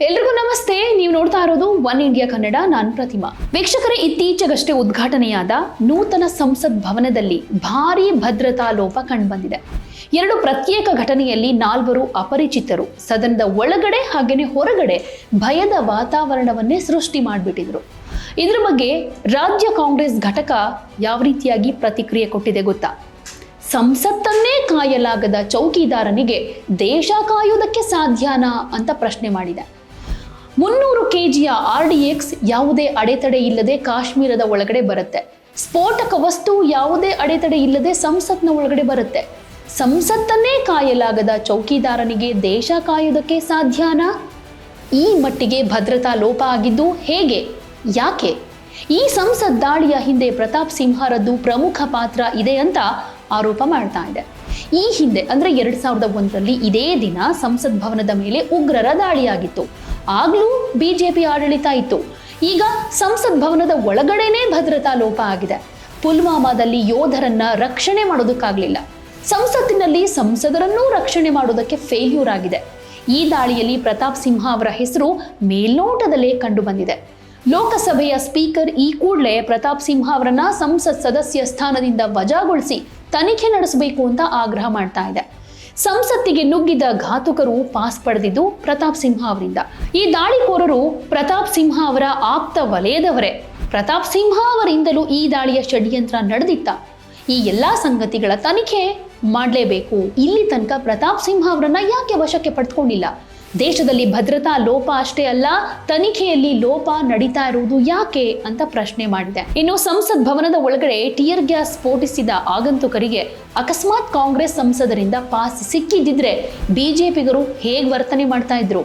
ಎಲ್ರಿಗೂ ನಮಸ್ತೆ. ನೀವು ನೋಡ್ತಾ ಇರೋದು ಒನ್ ಇಂಡಿಯಾ ಕನ್ನಡ. ನಾನು ಪ್ರತಿಮಾ. ವೀಕ್ಷಕರೇ, ಇತ್ತೀಚೆಗಷ್ಟೇ ಉದ್ಘಾಟನೆಯಾದ ನೂತನ ಸಂಸತ್ ಭವನದಲ್ಲಿ ಭಾರೀ ಭದ್ರತಾ ಲೋಪ ಕಂಡುಬಂದಿದೆ. ಎರಡು ಪ್ರತ್ಯೇಕ ಘಟನೆಯಲ್ಲಿ ನಾಲ್ವರು ಅಪರಿಚಿತರು. ಸದನದ ಒಳಗಡೆ ಹಾಗೇನೆ ಹೊರಗಡೆ ಭಯದ ವಾತಾವರಣವನ್ನೇ ಸೃಷ್ಟಿ ಮಾಡಿಬಿಟ್ಟಿದ್ರು. ಇದ್ರ ಬಗ್ಗೆ ರಾಜ್ಯ ಕಾಂಗ್ರೆಸ್ ಘಟಕ ಯಾವ ರೀತಿಯಾಗಿ ಪ್ರತಿಕ್ರಿಯೆ ಕೊಟ್ಟಿದೆ ಗೊತ್ತಾ? ಸಂಸತ್ತನ್ನೇ ಕಾಯಲಾಗದ ಚೌಕಿದಾರನಿಗೆ ದೇಶ ಕಾಯುವುದಕ್ಕೆ ಸಾಧ್ಯನಾ ಅಂತ ಪ್ರಶ್ನೆ ಮಾಡಿದೆ. ಮುನ್ನೂರು ಕೆಜಿಯ ಆರ್ ಡಿ ಎಕ್ಸ್ ಯಾವುದೇ ಅಡೆತಡೆ ಇಲ್ಲದೆ ಕಾಶ್ಮೀರದ ಒಳಗಡೆ ಬರುತ್ತೆ. ಸ್ಫೋಟಕ ವಸ್ತು ಯಾವುದೇ ಅಡೆತಡೆ ಇಲ್ಲದೆ ಸಂಸತ್ನ ಒಳಗಡೆ ಬರುತ್ತೆ. ಸಂಸತ್ತನ್ನೇ ಕಾಯಲಾಗದ ಚೌಕಿದಾರನಿಗೆ ದೇಶ ಕಾಯೋದಕ್ಕೆ ಸಾಧ್ಯನಾ? ಈ ಮಟ್ಟಿಗೆ ಭದ್ರತಾ ಲೋಪ ಆಗಿದ್ದು ಹೇಗೆ? ಯಾಕೆ? ಈ ಸಂಸತ್ ದಾಳಿಯ ಹಿಂದೆ ಪ್ರತಾಪ್ ಸಿಂಹರದ್ದು ಪ್ರಮುಖ ಪಾತ್ರ ಇದೆ ಅಂತ ಆರೋಪ ಮಾಡ್ತಾ ಇದೆ. ಈ ಹಿಂದೆ ಅಂದ್ರೆ ಎರಡ್ ಸಾವಿರದ ಒಂದರಲ್ಲಿ ಇದೇ ದಿನ ಸಂಸತ್ ಭವನದ ಮೇಲೆ ಉಗ್ರರ ದಾಳಿಯಾಗಿತ್ತು. ಆಗ್ಲೂ ಬಿಜೆಪಿ ಆಡಳಿತ ಇತ್ತು. ಈಗ ಸಂಸತ್ ಭವನದ ಒಳಗಡೆನೇ ಭದ್ರತಾ ಲೋಪ ಆಗಿದೆ. ಪುಲ್ವಾಮಾದಲ್ಲಿ ಯೋಧರನ್ನ ರಕ್ಷಣೆ ಮಾಡೋದಕ್ಕಾಗಲಿಲ್ಲ. ಸಂಸತ್ತಿನಲ್ಲಿ ಸಂಸದರನ್ನೂ ರಕ್ಷಣೆ ಮಾಡೋದಕ್ಕೆ ಫೇಲ್ಯೂರ್ ಆಗಿದೆ. ಈ ದಾಳಿಯಲ್ಲಿ ಪ್ರತಾಪ್ ಸಿಂಹ ಅವರ ಹೆಸರು ಮೇಲ್ನೋಟದಲ್ಲೇ ಕಂಡುಬಂದಿದೆ. ಲೋಕಸಭೆಯ ಸ್ಪೀಕರ್ ಈ ಕೂಡಲೇ ಪ್ರತಾಪ್ ಸಿಂಹ ಅವರನ್ನ ಸಂಸತ್ ಸದಸ್ಯ ಸ್ಥಾನದಿಂದ ವಜಾಗೊಳಿಸಿ ತನಿಖೆ ನಡೆಸಬೇಕು ಅಂತ ಆಗ್ರಹ ಮಾಡ್ತಾ ಇದೆ. ಸಂಸತ್ತಿಗೆ ನುಗ್ಗಿದ ಘಾತುಕರು ಪಾಸ್ ಪಡೆದಿದ್ದು ಪ್ರತಾಪ್ ಸಿಂಹ ಅವರಿಂದ. ಈ ದಾಳಿಕೋರರು ಪ್ರತಾಪ್ ಸಿಂಹ ಅವರ ಆಪ್ತ ವಲಯದವರೇ. ಪ್ರತಾಪ್ ಸಿಂಹ ಅವರಿಂದಲೂ ಈ ದಾಳಿಯ ಷಡ್ಯಂತ್ರ ನಡೆದಿತ್ತ. ಈ ಎಲ್ಲಾ ಸಂಗತಿಗಳ ತನಿಖೆ ಮಾಡಲೇಬೇಕು. ಇಲ್ಲಿ ತನಕ ಪ್ರತಾಪ್ ಸಿಂಹ ಅವರನ್ನ ಯಾಕೆ ವಶಕ್ಕೆ ಪಡೆದುಕೊಂಡಿಲ್ಲ ದೇಶದಲ್ಲಿ ಭದ್ರತಾ ಲೋಪ ಅಷ್ಟೇ ಅಲ್ಲ, ತನಿಖೆಯಲ್ಲಿ ಲೋಪ ನಡೀತಾ ಇರುವುದು ಯಾಕೆ ಅಂತ ಪ್ರಶ್ನೆ ಮಾಡಿದೆ. ಇನ್ನು ಸಂಸತ್ ಭವನದ ಒಳಗಡೆ ಟಿಯರ್ ಗ್ಯಾಸ್ ಸ್ಫೋಟಿಸಿದ ಆಗಂತುಕರಿಗೆ ಅಕಸ್ಮಾತ್ ಕಾಂಗ್ರೆಸ್ ಸಂಸದರಿಂದ ಪಾಸ್ ಸಿಕ್ಕಿದ್ದಿದ್ರೆ ಬಿಜೆಪಿಗರು ಹೇಗೆ ವರ್ತನೆ ಮಾಡ್ತಾ ಇದ್ರು?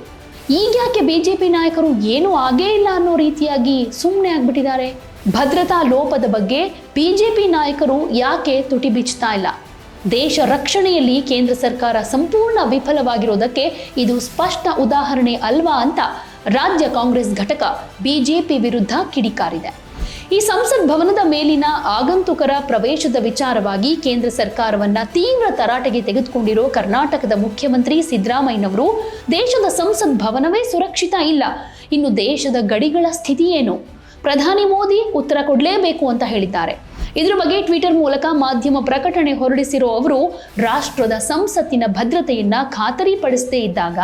ಈಗ ಯಾಕೆ ಬಿಜೆಪಿ ನಾಯಕರು ಏನೂ ಆಗೇ ಇಲ್ಲ ಅನ್ನೋ ರೀತಿಯಾಗಿ ಸುಮ್ಮನೆ ಆಗ್ಬಿಟ್ಟಿದ್ದಾರೆ? ಭದ್ರತಾ ಲೋಪದ ಬಗ್ಗೆ ಬಿಜೆಪಿ ನಾಯಕರು ಯಾಕೆ ತುಟಿ ಬಿಚ್ಚುತ್ತಾ ಇಲ್ಲ? ದೇಶ ರಕ್ಷಣೆಯಲ್ಲಿ ಕೇಂದ್ರ ಸರ್ಕಾರ ಸಂಪೂರ್ಣ ವಿಫಲವಾಗಿರೋದಕ್ಕೆ ಇದು ಸ್ಪಷ್ಟ ಉದಾಹರಣೆ ಅಲ್ವಾ ಅಂತ ರಾಜ್ಯ ಕಾಂಗ್ರೆಸ್ ಘಟಕ ಬಿಜೆಪಿ ವಿರುದ್ಧ ಕಿಡಿಕಾರಿದೆ. ಈ ಸಂಸತ್ ಭವನದ ಮೇಲಿನ ಆಗಂತುಕರ ಪ್ರವೇಶದ ವಿಚಾರವಾಗಿ ಕೇಂದ್ರ ಸರ್ಕಾರವನ್ನ ತೀವ್ರ ತರಾಟೆಗೆ ತೆಗೆದುಕೊಂಡಿರೋ ಕರ್ನಾಟಕದ ಮುಖ್ಯಮಂತ್ರಿ ಸಿದ್ದರಾಮಯ್ಯನವರು, ದೇಶದ ಸಂಸತ್ ಭವನವೇ ಸುರಕ್ಷಿತ ಇಲ್ಲ. ಇನ್ನು ದೇಶದ ಗಡಿಗಳ ಸ್ಥಿತಿ ಏನು? ಪ್ರಧಾನಿ ಮೋದಿ ಉತ್ತರ ಕೊಡಲೇಬೇಕು ಅಂತ ಹೇಳಿದ್ದಾರೆ. ಇದ್ರ ಬಗ್ಗೆ ಟ್ವಿಟರ್ ಮೂಲಕ ಮಾಧ್ಯಮ ಪ್ರಕಟಣೆ ಹೊರಡಿಸಿರುವ ಅವರು, ರಾಷ್ಟ್ರದ ಸಂಸತ್ತಿನ ಭದ್ರತೆಯನ್ನ ಖಾತರಿಪಡಿಸದೇ ಇದ್ದಾಗ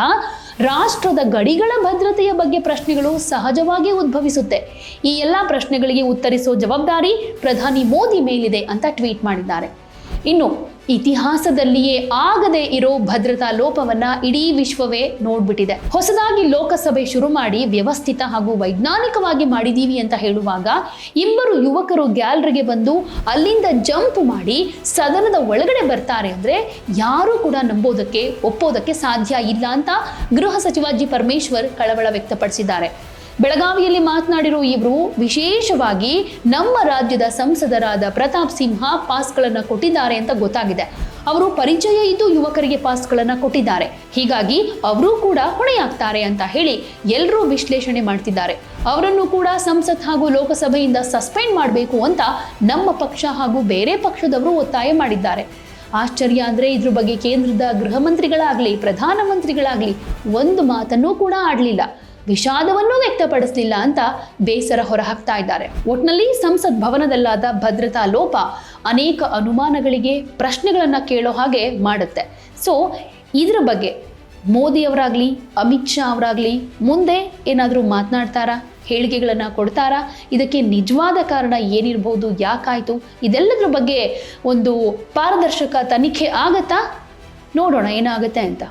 ರಾಷ್ಟ್ರದ ಗಡಿಗಳ ಭದ್ರತೆಯ ಬಗ್ಗೆ ಪ್ರಶ್ನೆಗಳು ಸಹಜವಾಗಿ ಉದ್ಭವಿಸುತ್ತೆ. ಈ ಎಲ್ಲ ಪ್ರಶ್ನೆಗಳಿಗೆ ಉತ್ತರಿಸೋ ಜವಾಬ್ದಾರಿ ಪ್ರಧಾನಿ ಮೋದಿ ಮೇಲಿದೆ ಅಂತ ಟ್ವೀಟ್ ಮಾಡಿದ್ದಾರೆ. ಇನ್ನು ಇತಿಹಾಸದಲ್ಲಿಯೇ ಆಗದೆ ಇರೋ ಭದ್ರತಾ ಲೋಪವನ್ನ ಇಡೀ ವಿಶ್ವವೇ ನೋಡ್ಬಿಟ್ಟಿದೆ. ಹೊಸದಾಗಿ ಲೋಕಸಭೆ ಶುರು ಮಾಡಿ ವ್ಯವಸ್ಥಿತ ಹಾಗೂ ವೈಜ್ಞಾನಿಕವಾಗಿ ಮಾಡಿದೀವಿ ಅಂತ ಹೇಳುವಾಗ ಇಬ್ಬರು ಯುವಕರು ಗ್ಯಾಲರಿಗೆ ಬಂದು ಅಲ್ಲಿಂದ ಜಂಪ್ ಮಾಡಿ ಸದನದ ಒಳಗಡೆ ಬರ್ತಾರೆ ಅಂದ್ರೆ ಯಾರೂ ಕೂಡ ನಂಬೋದಕ್ಕೆ ಒಪ್ಪೋದಕ್ಕೆ ಸಾಧ್ಯ ಇಲ್ಲ ಅಂತ ಗೃಹ ಸಚಿವ ಜಿ ಪರಮೇಶ್ವರ್ ಕಳವಳ ವ್ಯಕ್ತಪಡಿಸಿದ್ದಾರೆ. ಬೆಳಗಾವಿಯಲ್ಲಿ ಮಾತನಾಡಿರೋ ಇವರು, ವಿಶೇಷವಾಗಿ ನಮ್ಮ ರಾಜ್ಯದ ಸಂಸದರಾದ ಪ್ರತಾಪ್ ಸಿಂಹ ಪಾಸ್ಗಳನ್ನು ಕೊಟ್ಟಿದ್ದಾರೆ ಅಂತ ಗೊತ್ತಾಗಿದೆ. ಅವರು ಪರಿಚಯ ಇದ್ದು ಯುವಕರಿಗೆ ಪಾಸ್ಗಳನ್ನು ಕೊಟ್ಟಿದ್ದಾರೆ. ಹೀಗಾಗಿ ಅವರೂ ಕೂಡ ಹೊಣೆಯಾಗ್ತಾರೆ ಅಂತ ಹೇಳಿ ಎಲ್ಲರೂ ವಿಶ್ಲೇಷಣೆ ಮಾಡ್ತಿದ್ದಾರೆ. ಅವರನ್ನು ಕೂಡ ಸಂಸತ್ ಹಾಗೂ ಲೋಕಸಭೆಯಿಂದ ಸಸ್ಪೆಂಡ್ ಮಾಡಬೇಕು ಅಂತ ನಮ್ಮ ಪಕ್ಷ ಹಾಗೂ ಬೇರೆ ಪಕ್ಷದವರು ಒತ್ತಾಯ ಮಾಡಿದ್ದಾರೆ. ಆಶ್ಚರ್ಯ ಅಂದ್ರೆ ಇದ್ರ ಬಗ್ಗೆ ಕೇಂದ್ರದ ಗೃಹ ಮಂತ್ರಿಗಳಾಗಲಿ, ಪ್ರಧಾನಮಂತ್ರಿಗಳಾಗ್ಲಿ ಒಂದು ಮಾತನ್ನೂ ಕೂಡ ಆಡ್ಲಿಲ್ಲ. ವಿಷಾದವನ್ನೂ ವ್ಯಕ್ತಪಡಿಸಲಿಲ್ಲ ಅಂತ ಬೇಸರ ಹೊರಹಾಕ್ತಾ ಇದ್ದಾರೆ. ಒಟ್ನಲ್ಲಿ ಸಂಸತ್ ಭವನದಲ್ಲಾದ ಭದ್ರತಾ ಲೋಪ ಅನೇಕ ಅನುಮಾನಗಳಿಗೆ ಪ್ರಶ್ನೆಗಳನ್ನ ಕೇಳೋ ಹಾಗೆ ಮಾಡುತ್ತೆ. ಸೊ ಇದ್ರ ಬಗ್ಗೆ ಮೋದಿ ಅವರಾಗ್ಲಿ, ಅಮಿತ್ ಶಾ ಅವರಾಗ್ಲಿ ಮುಂದೆ ಏನಾದರೂ ಮಾತನಾಡ್ತಾರಾ? ಹೇಳಿಕೆಗಳನ್ನು ಕೊಡ್ತಾರಾ? ಇದಕ್ಕೆ ನಿಜವಾದ ಕಾರಣ ಏನಿರ್ಬೋದು? ಯಾಕಾಯಿತು? ಇದೆಲ್ಲದ್ರ ಬಗ್ಗೆ ಒಂದು ಪಾರದರ್ಶಕ ತನಿಖೆ ಆಗತ್ತಾ? ನೋಡೋಣ ಏನಾಗುತ್ತೆ ಅಂತ.